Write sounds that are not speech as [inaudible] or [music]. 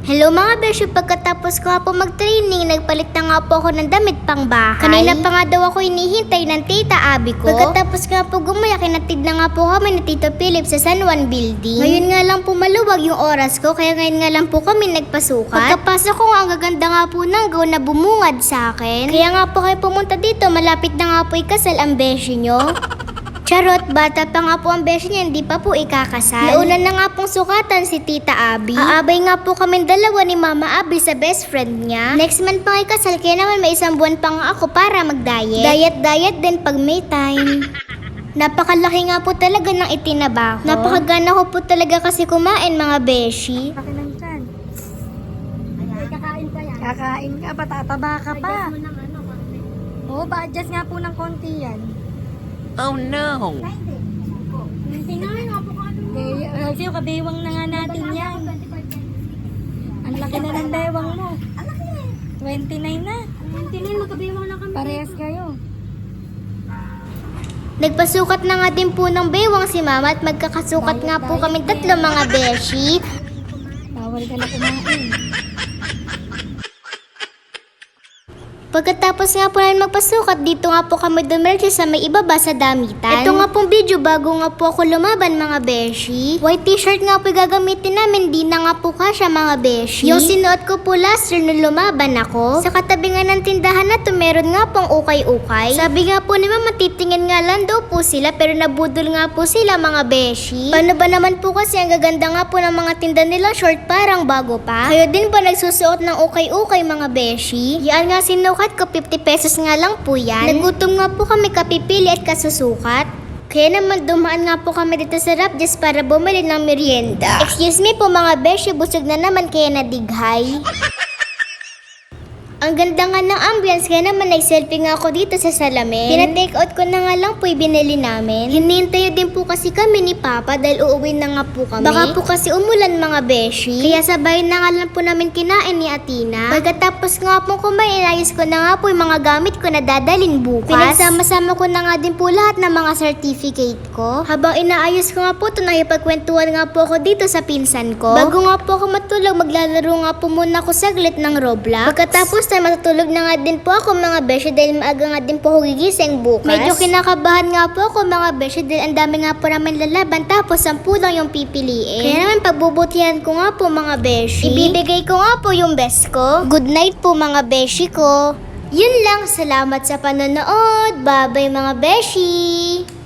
Hello mga beshi, pagkatapos ko nga po mag-training, nagpalit na nga po ako ng damit pang bahay. Kanina pa nga daw ako hinihintay ng tita Abby ko. Pagkatapos nga po gumaya, kinatid na nga po kami ni Tito Philip sa San Juan Building. Ngayon nga lang po maluwag yung oras ko, kaya ngayon nga lang po kami nagpasukat. Pagkapasok ko nga, ang gaganda nga po ng gown na bumungad sa akin. Kaya nga po kayo pumunta dito, malapit na nga po ikasal ang beshi nyo. Charot, bata pa nga po ang beshi niya, hindi pa po ikakasal. Nauna na nga pong sukatan si Tita Abby. Aabay nga po kami dalawa ni Mama Abby sa best friend niya. Next month pa nga ikasal, kaya naman may isang buwan pa nga ako para mag-diet. Diet-diet din pag may time. [laughs] Napakalaki nga po talaga ng itinaba ko. Napakagana ko po talaga kasi kumain mga beshi. Laki ng tiyan. Kakain pa yan. Kakain ka pa, tataba ka pa. Oo, ba-adjust nga po ng konti yan. Oh no! Eh, kasi yung kabewang na nga natin yan. Ang laki na ng bewang mo. 29 na. 29, magkabewang na kami. Parehas kayo. Nagpasukat na nga din po ng bewang si Mama at magkakasukat nga po kami tatlo mga beshi. Bawal ka na kumain. Pagkatapos nga po namin magpasukat, dito nga po kami dumiretso sa may ibaba sa damitan. Ito nga pong video bago nga po ako lumaban mga beshi. White t-shirt nga po gagamitin namin, di na nga po kasya mga beshi. Yung sinuot ko po last year nung lumaban ako. Sa katabi nga ng tindahan na to, meron nga pong ukay-ukay. Sabi nga po ni mama, titingin nga lang daw po sila, pero nabudol nga po sila mga beshi. Paano ba naman po kasi ang gaganda nga po ng mga tinda nila short parang bago pa. Kayo din ba nagsusuot ng ukay-ukay mga beshi? Yan nga sinukat ko, 50 pesos nga lang po yan. Nagutom nga po kami kapipili at kasusukat. Kaya naman dumaan nga po kami dito sa Rapjes para bumili ng merienda. Excuse me po mga beshi, busog na naman kaya nadighay. [laughs] Ang ganda nga ng ambience, kaya naman nag-selfie nga ako dito sa salamin. Pina-take out ko na nga lang po binili namin. Hinintay din po kasi kami ni Papa dahil uuwi na nga po kami. Baka po kasi umulan mga beshi. Kaya sabay na nga lang po namin kinain ni Atina. Pagkatapos nga po kumain, inayos ko na nga po yung mga gamit ko na dadalin bukas. Pinagsama-sama ko na nga din po lahat ng mga certificate ko. Habang inaayos ko nga po ito, nakipagkwentuhan nga po ako dito sa pinsan ko. Bago nga po ako matulog, maglalaro nga po muna ako saglit ng Roblox. Pagkatapos na matutulog na nga din po ako mga beshi dahil maaga nga din po ako gigising bukas. Medyo kinakabahan nga po ako mga beshi dahil ang dami nga po namin lalaban tapos sampu lang yung pipiliin. Kaya naman pagbubutihan ko nga po mga beshi. Ibibigay ko nga po yung best ko. Good night po mga beshi ko. Yun lang, salamat sa panonood. Bye-bye mga beshi!